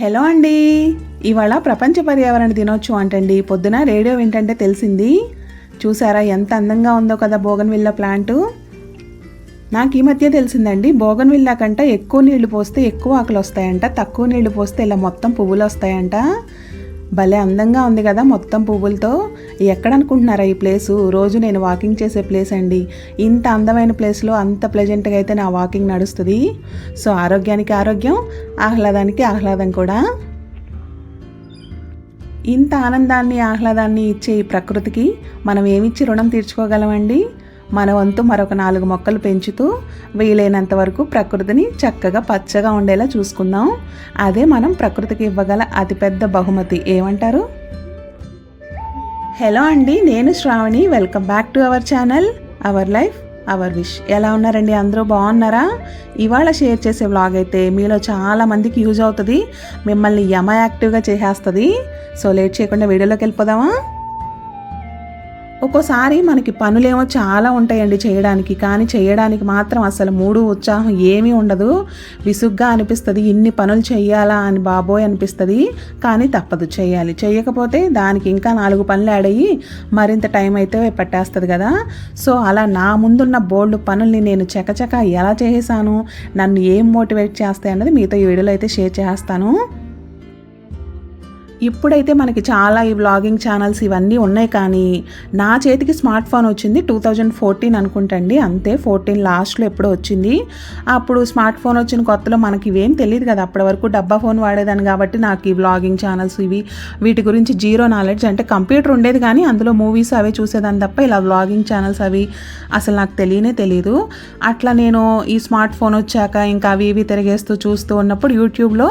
Hello అండి. ఇవాళ ప్రపంచ పర్యావరణ దినోత్సవం అంటండి. పొద్దున రేడియో వింటంటే తెలిసింది. చూసారా ఎంత అందంగా ఉందో కదా బోగన్విల్లా ప్లాంటు? నాకు ఈ మధ్య తెలిసిందండి బోగన్విల్లా కంటే ఎక్కువ నీళ్ళు పోస్తే ఎక్కువ ఆకులు వస్తాయంట తక్కువ నీళ్ళు పోస్తే ఇలా మొత్తం పువ్వులు వస్తాయంట భలే అందంగా ఉంది కదా మొత్తం పువ్వులతో. ఎక్కడనుకుంటున్నారా ఈ ప్లేసు? రోజు నేను వాకింగ్ చేసే ప్లేస్ అండి. ఇంత అందమైన ప్లేస్లో అంత ప్లెజెంట్గా అయితే నా వాకింగ్ నడుస్తుంది. సో ఆరోగ్యానికి ఆరోగ్యం ఆహ్లాదానికి ఆహ్లాదం కూడా. ఇంత ఆనందాన్ని ఆహ్లాదాన్ని ఇచ్చే ఈ ప్రకృతికి మనం ఏమిచ్చి రుణం తీర్చుకోగలమండి? మన వంతు మరొక నాలుగు మొక్కలు పెంచుతూ వీలైనంత వరకు ప్రకృతిని చక్కగా పచ్చగా ఉండేలా చూసుకుందాం. అదే మనం ప్రకృతికి ఇవ్వగల అతిపెద్ద బహుమతి ఏమంటారు? హలో అండి నేను Shravani. Welcome back to our channel our life our wish. ఎలా ఉన్నారండి? అందరూ బాగున్నారా? ఇవాళ షేర్ చేసే వ్లాగ్ అయితే మీలో చాలా మందికి యూజ్ అవుతుంది. మిమ్మల్ని యమ యాక్టివ్గా చేసేస్తుంది. సో లేట్ చేయకుండా వీడియోలోకి వెళ్ళిపోదామా? ఒక్కోసారి మనకి పనులేమో చాలా ఉంటాయండి చేయడానికి కానీ చేయడానికి మాత్రం అసలు మూడు ఉత్సాహం ఏమీ ఉండదు. విసుగ్గా అనిపిస్తుంది ఇన్ని పనులు చేయాలా అని బాబోయ్ అనిపిస్తుంది కానీ తప్పదు చేయాలి చేయకపోతే దానికి ఇంకా నాలుగు పనులు యాడ్ అయ్యి మరింత టైం అయితే పట్టేస్తుంది కదా. సో అలా నా ముందున్న బోల్డ్ పనుల్ని నేను చకచక ఎలా చేసాను నన్ను ఏం మోటివేట్ చేస్తాయి అన్నది మీతో ఈ వీడియోలో అయితే షేర్ చేస్తాను. ఇప్పుడైతే మనకి చాలా ఈ వ్లాగింగ్ ఛానల్స్ ఇవన్నీ ఉన్నాయి కానీ నా చేతికి స్మార్ట్ ఫోన్ వచ్చింది టూ థౌజండ్ ఫోర్టీన్ అనుకుంటండి. అంతే ఫోర్టీన్ లాస్ట్లో ఎప్పుడో వచ్చింది. అప్పుడు స్మార్ట్ ఫోన్ వచ్చిన కొత్తలో మనకి ఇవేం తెలియదు కదా. అప్పటి వరకు డబ్బా ఫోన్ వాడేదాన్ని కాబట్టి నాకు ఈ వ్లాగింగ్ ఛానల్స్ ఇవి వీటి గురించి జీరో నాలెడ్జ్ అంటే కంప్యూటర్ ఉండేది కానీ అందులో మూవీస్ అవే చూసేదాన్ని తప్ప ఇలా వ్లాగింగ్ ఛానల్స్ అవి అసలు నాకు తెలియనే తెలియదు అట్లా నేను ఈ స్మార్ట్ ఫోన్ వచ్చాక ఇంకా అవి ఇవి తిరిగేస్తూ చూస్తూ ఉన్నప్పుడు యూట్యూబ్లో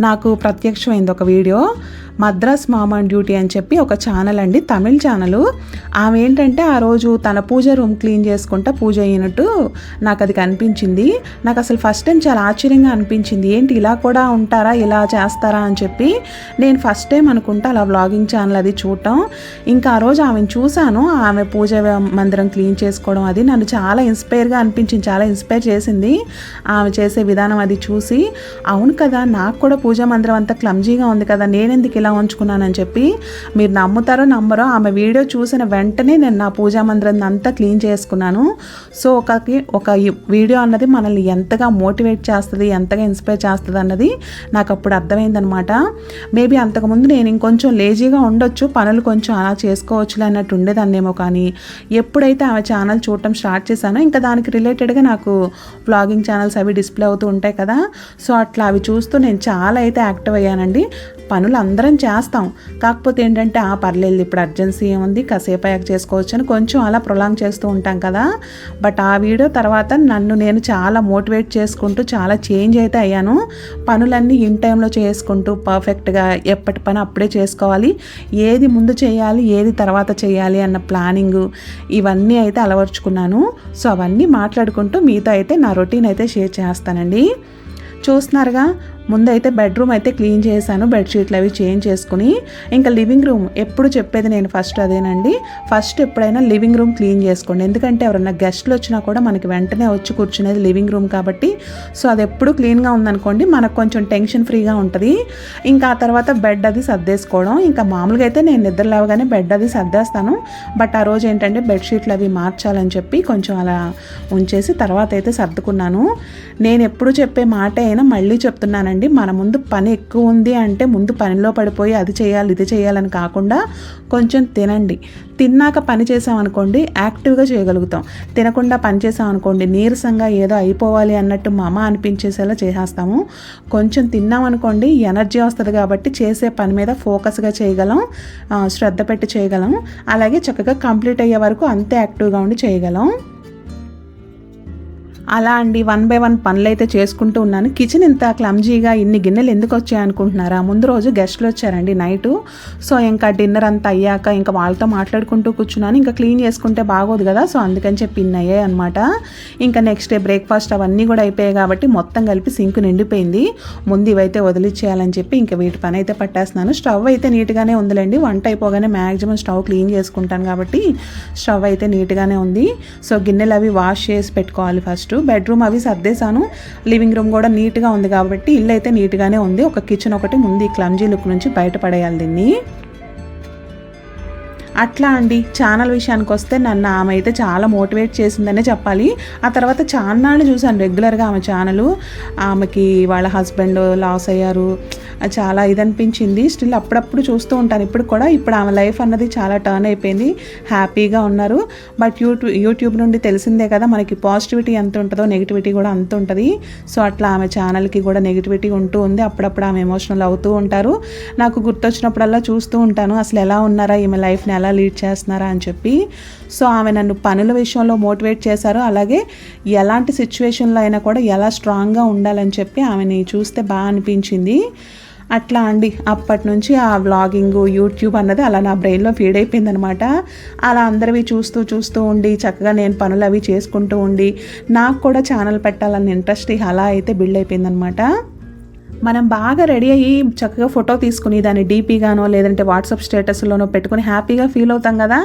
నాకు ప్రత్యక్షమైంది ఒక వీడియో. మద్రాస్ మామన్ డ్యూటీ అని చెప్పి ఒక ఛానల్ అండి తమిళ్ ఛానల్ ఆమె ఏంటంటే ఆ రోజు తన పూజ రూమ్ క్లీన్ చేసుకుంటా పూజ అయినట్టు నాకు అది కనిపించింది. నాకు అసలు ఫస్ట్ టైం చాలా ఆశ్చర్యంగా అనిపించింది. ఏంటి ఇలా కూడా ఉంటారా? ఇలా చేస్తారా అని చెప్పి నేను ఫస్ట్ టైం అనుకుంటా అలా వ్లాగింగ్ ఛానల్ అది చూడటం. ఇంకా ఆ రోజు ఆమెను చూశాను. ఆమె పూజ మందిరం క్లీన్ చేసుకోవడం అది నన్ను చాలా ఇన్స్పైర్గా అనిపించింది చాలా ఇన్స్పైర్ చేసింది. ఆమె చేసే విధానం అది చూసి అవును కదా నాకు కూడా పూజా మందిరం అంతా క్లమ్జీగా ఉంది కదా నేనెందుకు ఇలా ఉంచుకున్నానని చెప్పి మీరు నమ్ముతారో నమ్మరో ఆమె వీడియో చూసిన వెంటనే నేను నా పూజా మందిరం అంతా క్లీన్ చేసుకున్నాను. సో ఒక ఒక వీడియో అన్నది మనల్ని ఎంతగా మోటివేట్ చేస్తుంది ఎంతగా ఇన్స్పైర్ చేస్తుంది అన్నది నాకు అప్పుడు అర్థమైందనమాట మేబీ అంతకుముందు నేను ఇంకొంచెం లేజీగా ఉండొచ్చు పనులు కొంచెం అలా చేసుకోవచ్చులే అన్నట్టు ఉండేదాన్నేమో కానీ ఎప్పుడైతే ఆమె ఛానల్ చూడటం స్టార్ట్ చేశానో ఇంకా దానికి రిలేటెడ్గా నాకు బ్లాగింగ్ ఛానల్స్ అవి డిస్ప్లే అవుతూ ఉంటాయి కదా. సో అట్లా అవి చూస్తూ నేను చాలా అయితే యాక్టివ్ అయ్యానండి. పనులు అందరం చేస్తాం. కాకపోతే ఏంటంటే ఆ పర్లేదు ఇప్పుడు అర్జెన్సీ ఏముంది కాసేపు అయ్యాక చేసుకోవచ్చు అని కొంచెం అలా ప్రొలాంగ్ చేస్తూ ఉంటాం కదా. బట్ ఆ వీడియో తర్వాత నన్ను నేను చాలా మోటివేట్ చేసుకుంటూ చాలా చేంజ్ అయితే అయ్యాను. పనులన్నీ ఇన్ టైంలో చేసుకుంటూ పర్ఫెక్ట్గా ఎప్పటి పని అప్పుడే చేసుకోవాలి. ఏది ముందు చేయాలి ఏది తర్వాత చేయాలి అన్న ప్లానింగ్ ఇవన్నీ అయితే అలవర్చుకున్నాను. సో అవన్నీ మాట్లాడుకుంటూ మీతో అయితే నా రొటీన్ అయితే షేర్ చేస్తానండి. చూస్తున్నారుగా ముందైతే బెడ్రూమ్ అయితే క్లీన్ చేశాను బెడ్షీట్లు అవి చేంజ్ చేసుకుని. ఇంకా లివింగ్ రూమ్ ఎప్పుడు చెప్పేది నేను ఫస్ట్ అదేనండి. ఫస్ట్ ఎప్పుడైనా లివింగ్ రూమ్ క్లీన్ చేసుకోండి. ఎందుకంటే ఎవరైనా గెస్ట్లు వచ్చినా కూడా మనకి వెంటనే వచ్చి కూర్చునేది లివింగ్ రూమ్ కాబట్టి. సో అది ఎప్పుడు క్లీన్గా ఉందనుకోండి మనకు కొంచెం టెన్షన్ ఫ్రీగా ఉంటుంది. ఇంకా ఆ తర్వాత బెడ్ అది సర్దేసుకోవడం. ఇంకా మామూలుగా అయితే నేను నిద్ర లేవగానే బెడ్ అది సర్దేస్తాను. బట్ ఆ రోజు ఏంటంటే బెడ్షీట్లు అవి మార్చాలని చెప్పి కొంచెం అలా ఉంచేసి తర్వాత అయితే సర్దుకున్నాను. నేను ఎప్పుడు చెప్పే మాట అయినా మళ్ళీ చెప్తున్నాను అండి. మన ముందు పని ఎక్కువ ఉంది అంటే ముందు పనిలో పడిపోయి అది చేయాలి ఇది చేయాలని కాకుండా కొంచెం తినండి. తిన్నాక పని చేసామనుకోండి యాక్టివ్గా చేయగలుగుతాం. తినకుండా పని చేసామనుకోండి నీరసంగా ఏదో అయిపోవాలి అన్నట్టు మమ అనిపించేసేలా చేసేస్తాము. కొంచెం తిన్నామనుకోండి ఎనర్జీ వస్తుంది కాబట్టి చేసే పని మీద ఫోకస్గా చేయగలం శ్రద్ధ పెట్టి చేయగలం. అలాగే చక్కగా కంప్లీట్ అయ్యే వరకు అంతే యాక్టివ్గా ఉండి చేయగలం. అలా అండి వన్ బై వన్ పనులు అయితే చేసుకుంటూ ఉన్నాను. కిచెన్ ఇంత క్లమ్జీగా ఇన్ని గిన్నెలు ఎందుకు వచ్చాయి అనుకుంటున్నారా ముందు రోజు గెస్ట్లు వచ్చారండి నైటు. సో ఇంకా డిన్నర్ అంతా అయ్యాక ఇంకా వాళ్ళతో మాట్లాడుకుంటూ కూర్చున్నాను. ఇంకా క్లీన్ చేసుకుంటే బాగోదు కదా సో అందుకని చెప్పి ఇన్ని అయ్యాయి అనమాట ఇంకా నెక్స్ట్ డే బ్రేక్ఫాస్ట్ అవన్నీ కూడా అయిపోయాయి కాబట్టి మొత్తం కలిపి సింక్ నిండిపోయింది. ముందు ఇవైతే వదిలిచ్చేయాలని చెప్పి ఇంకా వీటి పని అయితే పట్టేస్తున్నాను. స్టవ్ అయితే నీట్గానే ఉందిలేండి. వంట అయిపోగానే మ్యాక్సిమం స్టవ్ క్లీన్ చేసుకుంటాను కాబట్టి స్టవ్ అయితే నీట్గానే ఉంది. సో గిన్నెలు అవి వాష్ చేసి పెట్టుకోవాలి ఫస్ట్. బెడ్రూమ్ అవి సర్దేశాను. లివింగ్ రూమ్ కూడా నీట్గా ఉంది కాబట్టి ఇల్లు అయితే నీట్గానే ఉంది. ఒక కిచెన్ ఒకటి ముందు ఈ క్లమ్జీ లుక్ నుంచి బయటపడేయాలి దీన్ని. అట్లా అండి. ఛానల్ విషయానికి వస్తే నన్ను ఆమె అయితే చాలా మోటివేట్ చేసిందనే చెప్పాలి. ఆ తర్వాత చాన్నాళ్ళు చూశాను రెగ్యులర్గా ఆమె ఛానల్. ఆమెకి వాళ్ళ హస్బెండ్ లాస్ అయ్యారు. చాలా ఇది అనిపించింది స్టిల్ అప్పుడప్పుడు చూస్తూ ఉంటాను. ఇప్పుడు కూడా ఇప్పుడు ఆమె లైఫ్ అన్నది చాలా టర్న్ అయిపోయింది. హ్యాపీగా ఉన్నారు. బట్ యూట్యూబ్ యూట్యూబ్ నుండి తెలిసిందే కదా మనకి పాజిటివిటీ ఎంత ఉంటుందో నెగిటివిటీ కూడా అంత ఉంటుంది. సో అట్లా ఆమె ఛానల్కి కూడా నెగిటివిటీ ఉంటూ ఉంది. అప్పుడప్పుడు ఆమె ఎమోషనల్ అవుతూ ఉంటారు. నాకు గుర్తొచ్చినప్పుడల్లా చూస్తూ ఉంటాను. అసలు ఎలా ఉన్నారా ఈమె లైఫ్ని ఎలా లీడ్ చేస్తున్నారా అని చెప్పి. సో ఆమె నన్ను పనుల విషయంలో మోటివేట్ చేశారు. అలాగే ఎలాంటి సిచ్యువేషన్లో అయినా కూడా ఎలా స్ట్రాంగ్గా ఉండాలని చెప్పి ఆమెని చూస్తే బాగా అనిపించింది. అట్లా అండి. అప్పటి నుంచి ఆ వ్లాగింగ్ యూట్యూబ్ అన్నది అలా నా బ్రెయిన్లో ఫీడ్ అయిపోయిందనమాట. అలా అందరివి చూస్తూ చూస్తూ ఉండి చక్కగా నేను పనులు అవి చేసుకుంటూ ఉండి నాకు కూడా ఛానల్ పెట్టాలన్న ఇంట్రెస్ట్ అలా అయితే బిల్డ్ అయిపోయిందనమాట. మనం బాగా రెడీ అయ్యి చక్కగా ఫోటో తీసుకుని దాన్ని డీపీగానో లేదంటే వాట్సాప్ స్టేటస్లోనో పెట్టుకుని హ్యాపీగా ఫీల్ అవుతాం కదా?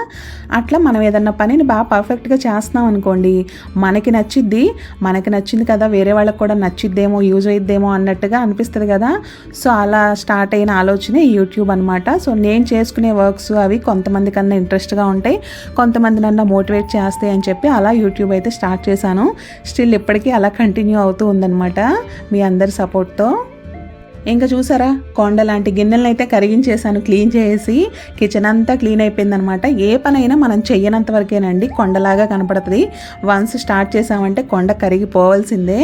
అట్లా మనం ఏదన్నా పనిని బాగా పర్ఫెక్ట్గా చేస్తున్నాం అనుకోండి మనకి నచ్చిద్ది మనకి నచ్చింది కదా వేరే వాళ్ళకి కూడా నచ్చిద్దేమో యూజ్ అయిద్దేమో అన్నట్టుగా అనిపిస్తుంది కదా? సో అలా స్టార్ట్ అయిన ఆలోచనే యూట్యూబ్ అనమాట సో నేను చేసుకునే వర్క్స్ అవి కొంతమంది కన్నా ఇంట్రెస్ట్గా ఉంటాయి కొంతమంది నన్ను మోటివేట్ చేస్తాయి అని చెప్పి అలా యూట్యూబ్ అయితే స్టార్ట్ చేశాను. స్టిల్ ఇప్పటికీ అలా కంటిన్యూ అవుతూ ఉందన్నమాట. మీ అందరి సపోర్ట్తో ఇంకా చూసారా? కొండ లాంటి గిన్నెలను అయితే కరిగించేసాను క్లీన్ చేసి కిచెన్ అంతా క్లీన్ అయిపోయిందనమాట. ఏ పనైనా మనం చెయ్యనంత వరకేనండి. కొండలాగా కనపడుతుంది. వన్స్ స్టార్ట్ చేసామంటే కొండ కరిగిపోవాల్సిందే.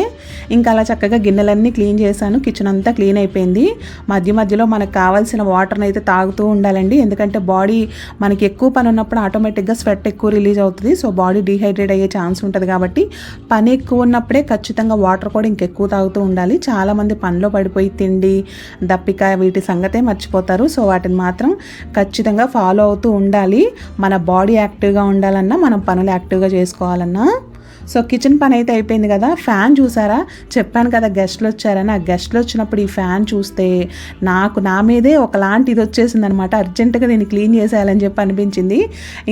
ఇంకా అలా చక్కగా గిన్నెలన్నీ క్లీన్ చేశాను. కిచెన్ అంతా క్లీన్ అయిపోయింది. మధ్య మధ్యలో మనకు కావాల్సిన వాటర్ని అయితే తాగుతూ ఉండాలండి. ఎందుకంటే బాడీ మనకి ఎక్కువ పని ఉన్నప్పుడు ఆటోమేటిక్గా స్వెట్ ఎక్కువ రిలీజ్ అవుతుంది. సో బాడీ డీహైడ్రేట్ అయ్యే ఛాన్స్ ఉంటుంది కాబట్టి పని ఎక్కువ ఉన్నప్పుడే ఖచ్చితంగా వాటర్ కూడా ఇంకెక్కువ తాగుతూ ఉండాలి. చాలామంది పనిలో పడిపోయి తిండి దప్పిక వీటి సంగతే మర్చిపోతారు. సో వాటిని మాత్రం ఖచ్చితంగా ఫాలో అవుతూ ఉండాలి. మన బాడీ యాక్టివ్గా ఉండాలన్నా మనం పనులు యాక్టివ్గా చేసుకోవాలన్నా. సో కిచెన్ పని అయితే అయిపోయింది కదా. ఫ్యాన్ చూసారా? చెప్పాను కదా గెస్ట్లు వచ్చారని. ఆ గెస్ట్లు వచ్చినప్పుడు ఈ ఫ్యాన్ చూస్తే నాకు నా మీదే ఒకలాంటి ఇది వచ్చేసింది అనమాట అర్జెంటుగా దీన్ని క్లీన్ చేసేయాలని చెప్పి అనిపించింది.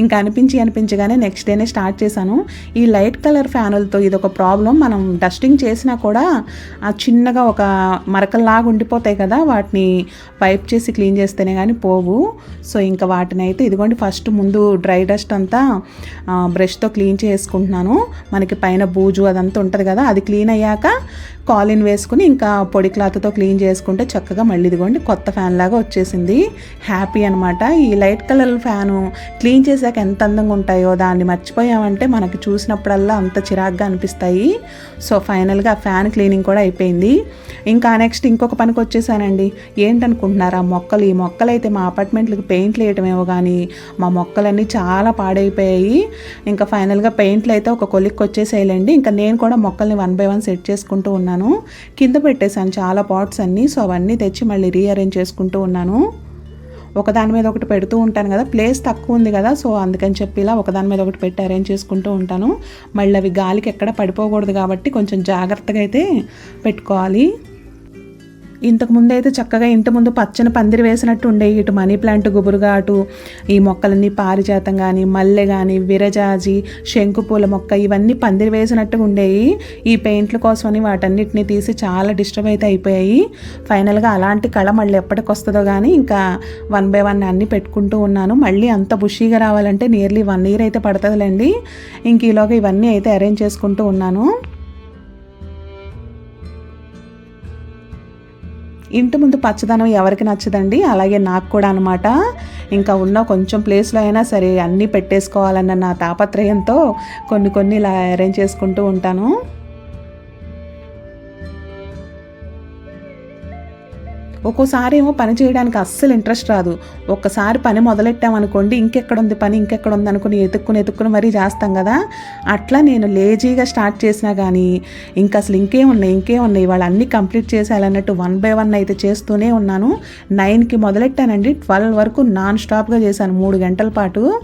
ఇంకా అనిపించి అనిపించగానే నెక్స్ట్ డేనే స్టార్ట్ చేశాను. ఈ లైట్ కలర్ ఫ్యానులతో ఇది ఒక ప్రాబ్లం మనం డస్టింగ్ చేసినా కూడా ఆ చిన్నగా ఒక మరకల్లాగా ఉండిపోతాయి కదా. వాటిని వైప్ చేసి క్లీన్ చేస్తేనే కానీ పోవు. సో ఇంకా వాటిని అయితే ఇదిగోండి ఫస్ట్ ముందు డ్రై డస్ట్ అంతా బ్రష్తో క్లీన్ చేసుకుంటున్నాను. మనకి పైన బూజు అదంతా ఉంటుంది కదా అది క్లీన్ అయ్యాక కాలిన్ వేసుకుని ఇంకా పొడి క్లాత్తో క్లీన్ చేసుకుంటే చక్కగా మళ్ళీ ఇదిగోండి కొత్త ఫ్యాన్ లాగా వచ్చేసింది. హ్యాపీ అనమాట ఈ లైట్ కలర్ ఫ్యాను క్లీన్ చేశాక ఎంత అందంగా ఉంటాయో దాన్ని మర్చిపోయామంటే మనకి చూసినప్పుడల్లా అంత చిరాగ్గా అనిపిస్తాయి. సో ఫైనల్గా ఫ్యాన్ క్లీనింగ్ కూడా అయిపోయింది. ఇంకా నెక్స్ట్ ఇంకొక పనికి వచ్చేసానండి. ఏంటనుకుంటున్నారా మొక్కలు? ఈ మొక్కలు అయితే మా అపార్ట్మెంట్లకు పెయింట్లు వేయటమేమో కానీ మా మొక్కలన్నీ చాలా పాడైపోయాయి. ఇంకా ఫైనల్గా పెయింట్లు అయితే ఒక కొలిక్కి వచ్చేసేయాలండి. ఇంకా నేను కూడా మొక్కల్ని వన్ బై వన్ సెట్ చేసుకుంటూ ఉన్నాను కింద పెట్టేశాను చాలా పాట్స్ అన్నీ. సో అవన్నీ తెచ్చి మళ్ళీ రీఅరేంజ్ చేసుకుంటూ ఉన్నాను. ఒకదాని మీద ఒకటి పెడుతూ ఉంటాను కదా. ప్లేస్ తక్కువ ఉంది కదా. సో అందుకని చెప్పి ఇలా ఒకదాని మీద ఒకటి పెట్టి అరేంజ్ చేసుకుంటూ ఉంటాను. మళ్ళీ అవి గాలికి ఎక్కడ పడిపోకూడదు కాబట్టి కొంచెం జాగ్రత్తగా అయితే పెట్టుకోవాలి. ఇంతకు ముందు అయితే చక్కగా ఇంటి ముందు పచ్చని పందిరి వేసినట్టు ఉండే ఇటు మనీ ప్లాంట్ గుబురుగా అటు ఈ మొక్కలన్నీ పారిజాతం కానీ మల్లె కానీ విరజాజి శంకుపూల మొక్క ఇవన్నీ పందిరి వేసినట్టుగా ఉండేవి ఈ పెయింట్ల కోసమని వాటన్నిటిని తీసి చాలా డిస్టర్బ్ అయితే అయిపోయాయి. ఫైనల్గా అలాంటి కళ మళ్ళీ ఎప్పటికి వస్తుందో కానీ ఇంకా వన్ బై వన్ అన్నీ పెట్టుకుంటూ ఉన్నాను. మళ్ళీ అంత బుషీగా రావాలంటే నియర్లీ వన్ ఇయర్ అయితే పడుతుందిలేండి. ఇంక ఈలోగా ఇవన్నీ అయితే అరేంజ్ చేసుకుంటూ ఉన్నాను. ఇంటి ముందు పచ్చదనం ఎవరికి నచ్చదండి? అలాగే నాకు కూడా అనమాట ఇంకా ఉన్న కొంచెం ప్లేస్లో అయినా సరే అన్నీ పెట్టేసుకోవాలన్న నా తాపత్రయంతో కొన్ని కొన్ని ఇలా అరేంజ్ చేసుకుంటూ ఉంటాను. ఒక్కోసారి ఏమో పని చేయడానికి అస్సలు ఇంట్రెస్ట్ రాదు. ఒక్కసారి పని మొదలెట్టామనుకోండి ఇంకెక్కడ ఉంది పని ఇంకెక్కడ ఉంది అనుకుని ఎతుక్కుని ఎతుక్కుని మరీ చేస్తాం కదా. అట్లా నేను లేజీగా స్టార్ట్ చేసినా కానీ ఇంకా అసలు ఇంకేమున్నాయి ఉన్నాయి ఉన్నాయి వాళ్ళు అన్నీ కంప్లీట్ చేసేయాలన్నట్టు వన్ బై వన్ అయితే చేస్తూనే ఉన్నాను. నైన్కి మొదలెట్టానండి ట్వెల్వ్ వరకు నాన్ స్టాప్గా చేశాను మూడు గంటల పాటు.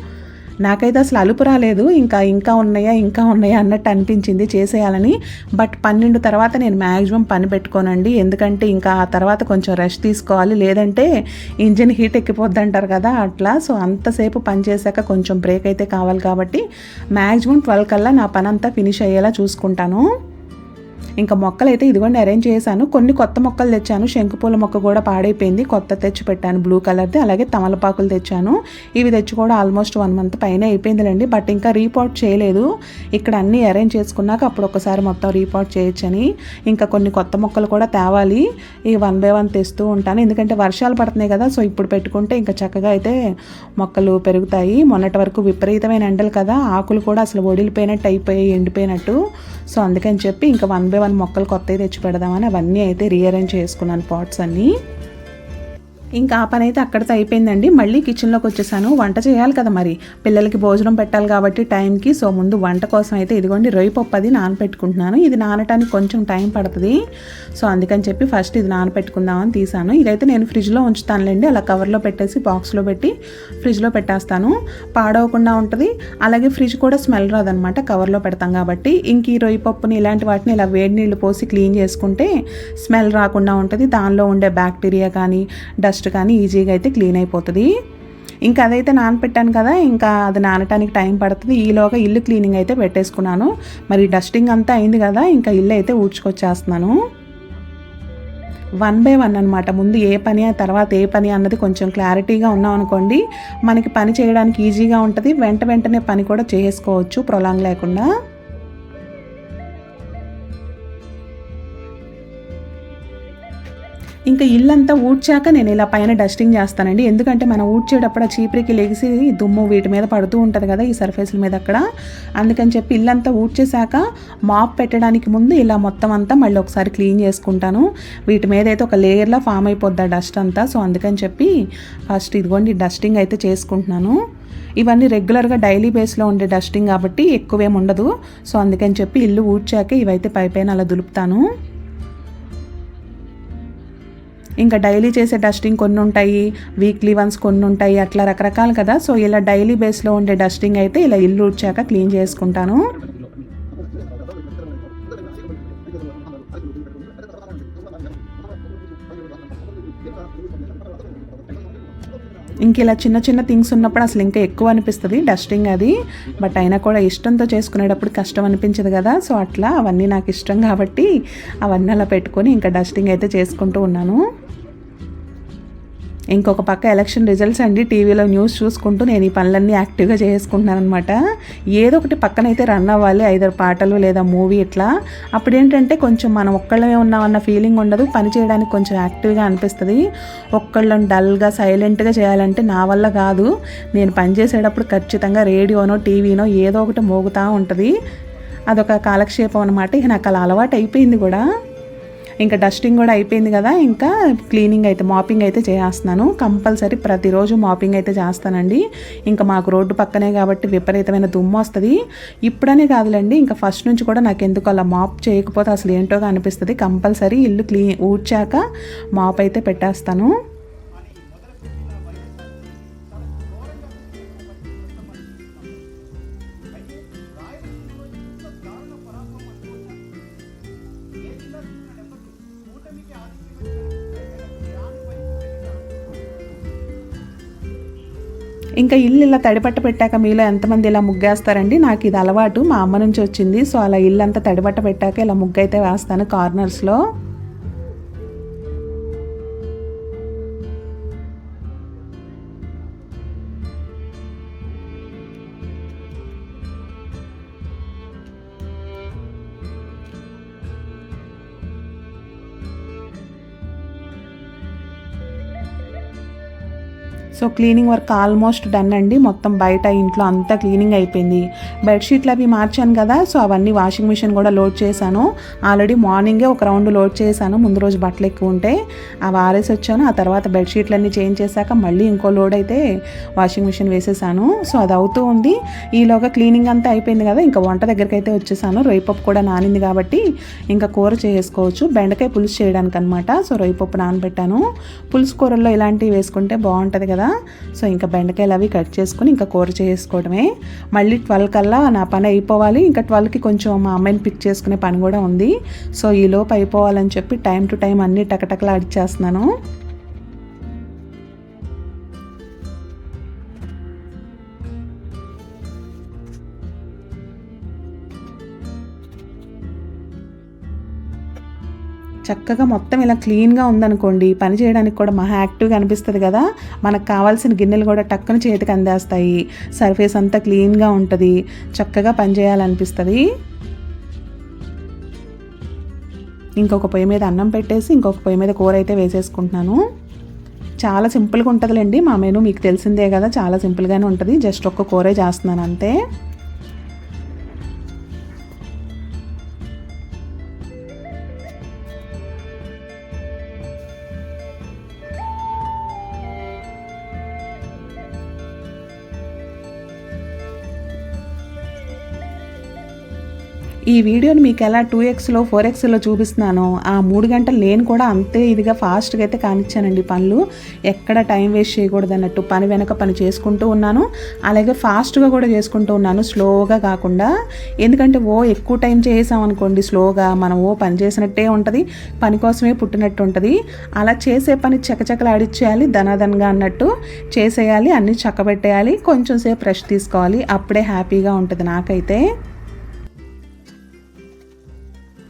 నాకైతే అసలు అలుపు రాలేదు. ఇంకా ఇంకా ఉన్నాయా ఇంకా ఉన్నాయా అన్నట్టు అనిపించింది చేసేయాలని. బట్ పన్నెండు తర్వాత నేను మ్యాక్సిమం పని పెట్టుకోనండి. ఎందుకంటే ఇంకా ఆ తర్వాత కొంచెం రెస్ట్ తీసుకోవాలి. లేదంటే ఇంజిన్ హీట్ ఎక్కిపోద్ది అంటారు కదా అట్లా. సో అంతసేపు పని చేశాక కొంచెం బ్రేక్ అయితే కావాలి కాబట్టి మ్యాక్సిమం ట్వెల్వ్ కల్లా నా పని అంతా ఫినిష్ అయ్యేలా చూసుకుంటాను. ఇంకా మొక్కలు అయితే ఇదిగోండి అరేంజ్ చేశాను. కొన్ని కొత్త మొక్కలు తెచ్చాను. శంకుపూల మొక్క కూడా పాడైపోయింది. కొత్త తెచ్చి పెట్టాను. బ్లూ కలర్ది అలాగే తమలపాకులు తెచ్చాను. ఇవి తెచ్చి కూడా ఆల్మోస్ట్ వన్ మంత్ పైన అయిపోయిందిలేండి. బట్ ఇంకా రీపోర్ట్ చేయలేదు. ఇక్కడ అన్నీ అరేంజ్ చేసుకున్నాక అప్పుడు ఒకసారి మొత్తం రీపోర్ట్ చేయొచ్చని. ఇంకా కొన్ని కొత్త మొక్కలు కూడా తేవాలి. ఈ వన్ బై వన్ తెస్తూ ఉంటాను. ఎందుకంటే వర్షాలు పడుతున్నాయి కదా సో ఇప్పుడు పెట్టుకుంటే ఇంకా చక్కగా అయితే మొక్కలు పెరుగుతాయి. మొన్నటి వరకు విపరీతమైన ఎండలు కదా ఆకులు కూడా అసలు ఒడిలిపోయినట్టు అయిపోయి ఎండిపోయినట్టు. సో అందుకని చెప్పి ఇంకా వన్ బై వన్ మొక్కలు కొత్తవి తెచ్చి పెడదామని అవన్నీ అయితే రీఅరేంజ్ చేసుకున్నాను పాట్స్ అన్నీ. ఇంకా ఆ పని అయితే అక్కడితో అయిపోయిందండి. మళ్ళీ కిచెన్లోకి వచ్చేసాను. వంట చేయాలి కదా మరి. పిల్లలకి భోజనం పెట్టాలి కాబట్టి టైంకి. సో ముందు వంట కోసం అయితే ఇదిగోండి రొయ్యి పప్పు అది నానపెట్టుకుంటున్నాను. ఇది నానటానికి కొంచెం టైం పడుతుంది. సో అందుకని చెప్పి ఫస్ట్ ఇది నానపెట్టుకుందామని తీసాను. ఇదైతే నేను ఫ్రిడ్జ్లో ఉంచుతానులేండి. అలా కవర్లో పెట్టేసి బాక్స్లో పెట్టి ఫ్రిడ్జ్లో పెట్టేస్తాను. పాడవకుండా ఉంటుంది. అలాగే ఫ్రిడ్జ్ కూడా స్మెల్ రాదనమాట. కవర్లో పెడతాం కాబట్టి. ఇంక ఈ రొయ్యి పప్పుని ఇలాంటి వాటిని ఇలా వేడి నీళ్ళు పోసి క్లీన్ చేసుకుంటే స్మెల్ రాకుండా ఉంటుంది. దానిలో ఉండే బ్యాక్టీరియా కానీ డస్ట్ డస్ట్ కానీ ఈజీగా అయితే క్లీన్ అయిపోతుంది. ఇంకా అదైతే నానపెట్టాను కదా ఇంకా అది నానటానికి టైం పడుతుంది. ఈలోగా ఇల్లు క్లీనింగ్ అయితే పెట్టేసుకున్నాను. మరి డస్టింగ్ అంతా అయింది కదా ఇంకా ఇల్లు అయితే ఊడ్చుకొచ్చేస్తున్నాను. వన్ బై వన్ అనమాట ముందు ఏ పని తర్వాత ఏ పని అన్నది కొంచెం క్లారిటీగా ఉన్నాం అనుకోండి. మనకి పని చేయడానికి ఈజీగా ఉంటుంది. వెంట వెంటనే పని కూడా చేసుకోవచ్చు ప్రొలాంగ్ లేకుండా. ఇంకా ఇల్లంతా ఊడ్చాక నేను ఇలా పైన డస్టింగ్ చేస్తానండి. ఎందుకంటే మనం ఊడ్చేటప్పుడు ఆ చీపురికి లెగిసి దుమ్ము వీటి మీద పడుతూ ఉంటుంది కదా ఈ సర్ఫేస్ల మీద అక్కడ. అందుకని చెప్పి ఇల్లంతా ఊడ్చేశాక మాప్ పెట్టడానికి ముందు ఇలా మొత్తం అంతా మళ్ళీ ఒకసారి క్లీన్ చేసుకుంటాను. వీటి మీద అయితే ఒక లేయర్లో ఫామ్ అయిపోద్ది డస్ట్ అంతా. సో అందుకని చెప్పి ఫస్ట్ ఇదిగోండి డస్టింగ్ అయితే చేసుకుంటున్నాను. ఇవన్నీ రెగ్యులర్గా డైలీ బేస్లో ఉండే డస్టింగ్ కాబట్టి ఎక్కువేం ఉండదు. సో అందుకని చెప్పి ఇల్లు ఊడ్చాక ఇవైతే పైపైన అలా దులుపుతాను. ఇంకా డైలీ చేసే డస్టింగ్ కొన్ని ఉంటాయి వీక్లీ వన్స్ కొన్ని ఉంటాయి అట్లా రకరకాలు కదా. సో ఇలా డైలీ బేస్లో ఉండే డస్టింగ్ అయితే ఇలా ఇల్లు వచ్చాక క్లీన్ చేసుకుంటాను. ఇంక ఇలా చిన్న చిన్న థింగ్స్ ఉన్నప్పుడు అసలు ఇంకా ఎక్కువ అనిపిస్తుంది డస్టింగ్ అది. బట్ అయినా కూడా ఇష్టంతో చేసుకునేటప్పుడు కష్టం అనిపించదు కదా. సో అట్లా అవన్నీ నాకు ఇష్టం కాబట్టి అవన్నీ అలా పెట్టుకొని ఇంకా డస్టింగ్ అయితే చేసుకుంటూ ఉన్నాను. ఇంకొక పక్క ఎలక్షన్ రిజల్ట్స్ అండి. టీవీలో న్యూస్ చూసుకుంటూ నేను ఈ పనులన్నీ యాక్టివ్గా చేసుకుంటున్నాను అనమాట ఏదో ఒకటి పక్కనైతే రన్ అవ్వాలి. ఐదారు పాటలు లేదా మూవీ ఇట్లా. అప్పుడు ఏంటంటే కొంచెం మనం ఒక్కళ్ళమే ఉన్నామన్న ఫీలింగ్ ఉండదు. పని చేయడానికి కొంచెం యాక్టివ్గా అనిపిస్తుంది. ఒక్కళ్ళని డల్గా సైలెంట్గా చేయాలంటే నా వల్ల కాదు. నేను పని చేసేటప్పుడు ఖచ్చితంగా రేడియోనో టీవీనో ఏదో ఒకటి మోగుతూ ఉంటుంది. అదొక కాలక్షేపం అనమాట ఇక నాకు అలా అలవాటు అయిపోయింది కూడా. ఇంకా డస్టింగ్ కూడా అయిపోయింది కదా ఇంకా క్లీనింగ్ అయితే మాపింగ్ అయితే చేస్తున్నాను కంపల్సరీ ప్రతిరోజు మాపింగ్ అయితే చేస్తానండి. ఇంకా మాకు రోడ్డు పక్కనే కాబట్టి విపరీతమైన దుమ్ము వస్తుంది. ఇప్పుడనే కాదులేండి ఇంకా ఫస్ట్ నుంచి కూడా నాకు ఎందుకు అలా మాప్ చేయకపోతే అసలు ఏంటోగా అనిపిస్తుంది. కంపల్సరీ ఇల్లు క్లీన్ ఊడ్చాక మాప్ అయితే పెట్టేస్తాను. ఇంకా ఇల్లు ఇలా తడిపట్ట పెట్టాక మీలో ఎంతమంది ఇలా ముగ్గేస్తారండి? నాకు ఇది అలవాటు. మా అమ్మ నుంచి వచ్చింది. సో అలా ఇల్లు అంతా తడిపట్ట పెట్టాక ఇలా ముగ్గు అయితే వేస్తాను కార్నర్స్లో. So cleaning work almost done అండి. మొత్తం బయట ఇంట్లో అంతా క్లీనింగ్ అయిపోయింది. బెడ్షీట్లు అవి మార్చాను కదా సో అవన్నీ వాషింగ్ మిషన్ కూడా లోడ్ చేశాను. ఆల్రెడీ మార్నింగే ఒక రౌండ్ లోడ్ చేశాను. ముందు రోజు బట్టలు ఎక్కువ ఉంటే అవి ఆరేసి వచ్చాను. ఆ తర్వాత బెడ్షీట్లన్నీ చేంజ్ చేశాక మళ్ళీ ఇంకో లోడ్ అయితే వాషింగ్ మిషన్ వేసేసాను. సో అది అవుతూ ఉంది. ఈలోగా క్లీనింగ్ అంతా అయిపోయింది కదా ఇంకా వంట దగ్గరికి అయితే వచ్చేసాను. రొయ్యపప్పు కూడా నానింది కాబట్టి ఇంకా కూర చేసుకోవచ్చు. బెండకాయ పులుసు చేయడానికి అనమాట సో రొయ్యపప్పు నానబెట్టాను. పులుసు కూరల్లో ఇలాంటివి వేసుకుంటే బాగుంటుంది కదా. సో ఇంకా బెండకాయలు అవి కట్ చేసుకుని ఇంకా కూర చేసుకోవడమే. మళ్ళీ ట్వెల్వ్ కల్లా నా పని అయిపోవాలి. ఇంకా ట్వెల్వ్కి కొంచెం మా అమ్మాయిని పిక్ చేసుకునే పని కూడా ఉంది. సో ఈ లోపు అయిపోవాలని చెప్పి టైం టు టైం అన్నీ టకటకలా చక్కగా మొత్తం ఇలా క్లీన్గా ఉందనుకోండి పని చేయడానికి కూడా మహా యాక్టివ్గా అనిపిస్తుంది కదా? మనకు కావాల్సిన గిన్నెలు కూడా టక్కున చేతికి అందేస్తాయి. సర్ఫేస్ అంతా క్లీన్గా ఉంటుంది. చక్కగా పని చేయాలనిపిస్తుంది. ఇంకొక పొయ్యి మీద అన్నం పెట్టేసి ఇంకొక పొయ్యి మీద కూర అయితే వేసేసుకుంటున్నాను. చాలా సింపుల్గా ఉంటుందిలేండి. మా మెను మీకు తెలిసిందే కదా చాలా సింపుల్గానే ఉంటుంది. జస్ట్ ఒక్క కూరే చేస్తున్నాను అంతే. ఈ వీడియోని మీకు ఎలా టూ ఎక్స్లో ఫోర్ ఎక్స్లో చూపిస్తున్నానో ఆ మూడు గంటలు నేను కూడా అంతే ఇదిగా ఫాస్ట్గా అయితే కానిచ్చానండి పనులు. ఎక్కడ టైం వేస్ట్ చేయకూడదు అన్నట్టు పని వెనక పని చేసుకుంటూ ఉన్నాను. అలాగే ఫాస్ట్గా కూడా చేసుకుంటూ ఉన్నాను స్లోగా కాకుండా. ఎందుకంటే ఓ ఎక్కువ టైం చేసాం అనుకోండి స్లోగా మనం ఓ పని చేసినట్టే ఉంటుంది పని కోసమే పుట్టినట్టు ఉంటుంది. అలా చేసే పని చకచకలు ఆడిచ్చేయాలి ధనాధనగా అన్నట్టు చేసేయాలి అన్నీ చక్కబెట్టేయాలి కొంచెం సేపు రెస్ట్ తీసుకోవాలి అప్పుడే హ్యాపీగా ఉంటుంది నాకైతే.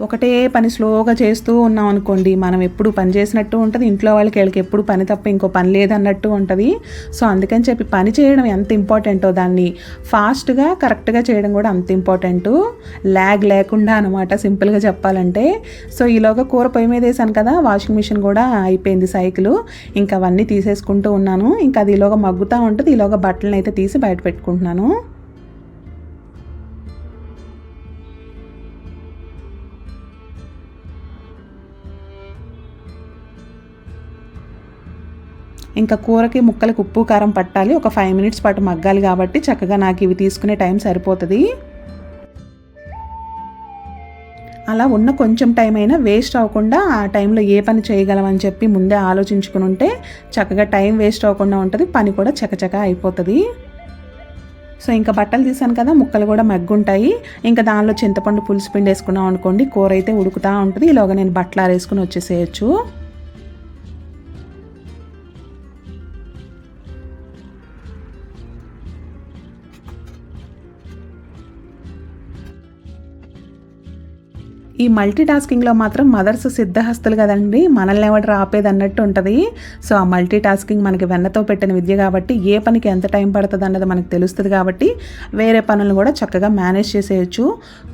ఒకటే పని స్లోగా చేస్తూ ఉన్నాం అనుకోండి మనం ఎప్పుడు పని చేసినట్టు ఉంటుంది ఇంట్లో వాళ్ళకి వీళ్ళకి ఎప్పుడు పని తప్ప ఇంకో పని లేదన్నట్టు ఉంటుంది. సో అందుకని చెప్పి పని చేయడం ఎంత ఇంపార్టెంటో దాన్ని ఫాస్ట్గా కరెక్ట్గా చేయడం కూడా అంత ఇంపార్టెంటు. ల్యాగ్ లేకుండా అనమాట సింపుల్గా చెప్పాలంటే. సో ఈలోగా కూర పొయ్యి మీద వేసాను కదా వాషింగ్ మిషన్ కూడా అయిపోయింది సైకిల్. ఇంకా అవన్నీ తీసేసుకుంటూ ఉన్నాను. ఇంకా అది ఈలోగా మగ్గుతూ ఉంటుంది ఈలోగా బట్టలను అయితే తీసి బయట పెట్టుకుంటున్నాను. ఇంకా కూరకి ముక్కలకు ఉప్పు కారం పట్టాలి. ఒక ఫైవ్ మినిట్స్ పాటు మగ్గాలి కాబట్టి చక్కగా నాకు ఇవి తీసుకునే టైం సరిపోతుంది. అలా ఉన్న కొంచెం టైం అయినా వేస్ట్ అవ్వకుండా ఆ టైంలో ఏ పని చేయగలమని చెప్పి ముందే ఆలోచించుకుని ఉంటే చక్కగా టైం వేస్ట్ అవ్వకుండా ఉంటుంది. పని కూడా చకచక అయిపోతుంది. సో ఇంకా బట్టలు తీసాను కదా ముక్కలు కూడా మగ్గుంటాయి. ఇంకా దానిలో చింతపండు పులుసు పిండి వేసుకున్నాం అనుకోండి కూర అయితే ఉడుకుతూ ఉంటుంది. ఇలాగ నేను బట్టలు ఆరేసుకుని వచ్చేసేయచ్చు. ఈ మల్టీ టాస్కింగ్లో మాత్రం మదర్స్ సిద్ధహస్తులు కదండి. మనల్ని ఎవడు ఆపేది అన్నట్టు ఉంటుంది. సో ఆ మల్టీ టాస్కింగ్ మనకి వెన్నతో పెట్టిన విద్య కాబట్టి ఏ పనికి ఎంత టైం పడుతుంది అన్నది మనకు తెలుస్తుంది కాబట్టి వేరే పనులు కూడా చక్కగా మేనేజ్ చేసేయచ్చు.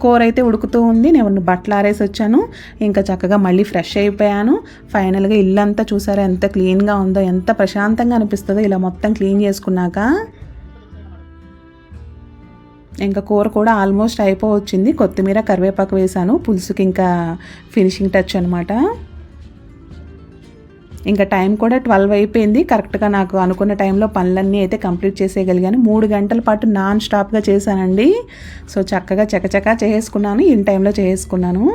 కూర అయితే ఉడుకుతూ ఉంది. నేను బట్టలు ఆరేసి వచ్చాను. ఇంకా చక్కగా మళ్ళీ ఫ్రెష్ అయిపోయాను. ఫైనల్గా ఇల్లంతా చూసారా ఎంత క్లీన్గా ఉందో ఎంత ప్రశాంతంగా అనిపిస్తుందో ఇలా మొత్తం క్లీన్ చేసుకున్నాక ఇంకా కూర కూడా ఆల్మోస్ట్ అయిపోవచ్చింది. కొత్తిమీర కరివేపాకు వేసాను. పులుసుకి ఇంకా ఫినిషింగ్ టచ్ అనమాట ఇంకా టైం కూడా ట్వెల్వ్ అయిపోయింది. కరెక్ట్గా నాకు అనుకున్న టైంలో పనులన్నీ అయితే కంప్లీట్ చేసేయగలిగాను. మూడు గంటల పాటు నాన్ స్టాప్గా చేశానండి. సో చక్కగా చకచకా చేసుకున్నాను ఇన్ టైంలో చేసుకున్నాను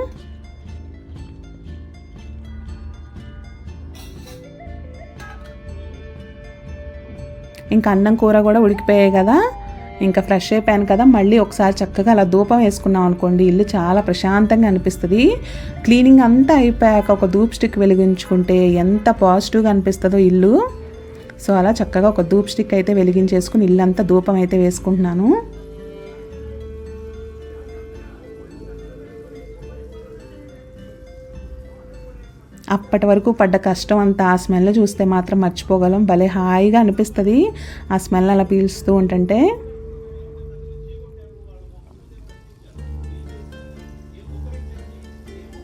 ఇంకా అన్నం కూర కూడా ఉడికిపోయాయి కదా. ఇంకా ఫ్రెష్ అయిపోయాను కదా మళ్ళీ ఒకసారి చక్కగా అలా ధూపం వేసుకున్నాం అనుకోండి ఇల్లు చాలా ప్రశాంతంగా అనిపిస్తుంది. క్లీనింగ్ అంతా అయిపోయాక ఒక ధూప్ స్టిక్ వెలిగించుకుంటే ఎంత పాజిటివ్గా అనిపిస్తుందో ఇల్లు. సో అలా చక్కగా ఒక ధూప్ స్టిక్ అయితే వెలిగించేసుకుని ఇల్లంతా ధూపం అయితే వేసుకుంటున్నాను. అప్పటి వరకు పడ్డ కష్టం అంతా ఆ స్మెల్ చూస్తే మాత్రం మర్చిపోగలం. భలే హాయిగా అనిపిస్తుంది. ఆ స్మెల్ అలా పీల్స్తూ ఉంటుంటే.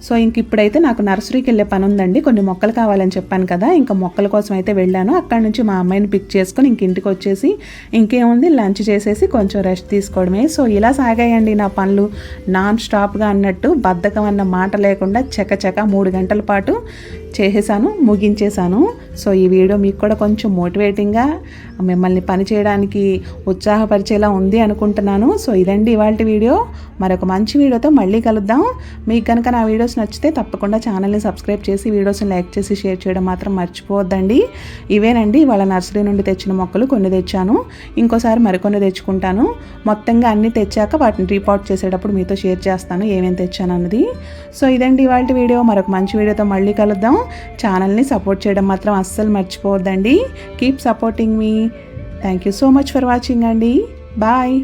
సో ఇంక ఇప్పుడైతే నాకు నర్సరీకి వెళ్ళే పని ఉందండి. కొన్ని మొక్కలు కావాలని చెప్పాను కదా ఇంకా మొక్కల కోసం అయితే వెళ్ళాను. అక్కడ నుంచి మా అమ్మాయిని పిక్ చేసుకొని ఇంక ఇంటికి వచ్చేసి ఇంకేముంది లంచ్ చేసేసి కొంచెం రెస్ట్ తీసుకోవడమే. సో ఇలా సాగాయండి నా పనులు. నాన్ స్టాప్గా అన్నట్టు బద్ధకం అన్న మాట లేకుండా చకచక మూడు గంటల పాటు చేసేసాను ముగించేశాను సో ఈ వీడియో మీకు కూడా కొంచెం మోటివేటింగ్గా మిమ్మల్ని పని చేయడానికి ఉత్సాహపరిచేలా ఉంది అనుకుంటున్నాను. సో ఇదండి ఇవాళ వీడియో. మరొక మంచి వీడియోతో మళ్ళీ కలుద్దాం. మీకు కనుక నా వీడియోస్ నచ్చితే తప్పకుండా ఛానల్ని సబ్స్క్రైబ్ చేసి వీడియోస్ని లైక్ చేసి షేర్ చేయడం మాత్రం మర్చిపోవద్దండి. ఇవేనండి వాళ్ళ నర్సరీ నుండి తెచ్చిన మొక్కలు కొన్ని తెచ్చాను. ఇంకోసారి మరికొన్ని తెచ్చుకుంటాను. మొత్తంగా అన్నీ తెచ్చాక వాటిని రీపాట్ చేసేటప్పుడు మీతో షేర్ చేస్తాను ఏమేమి తెచ్చాను అన్నది. సో ఇదండి ఇవాళ వీడియో. మరొక మంచి వీడియోతో మళ్ళీ కలుద్దాం. ఛానల్ని సపోర్ట్ చేయడం మాత్రం అస్సలు మర్చిపోవద్దండి. కీప్ సపోర్టింగ్ మీ thank you so much for watching అండి. బాయ్.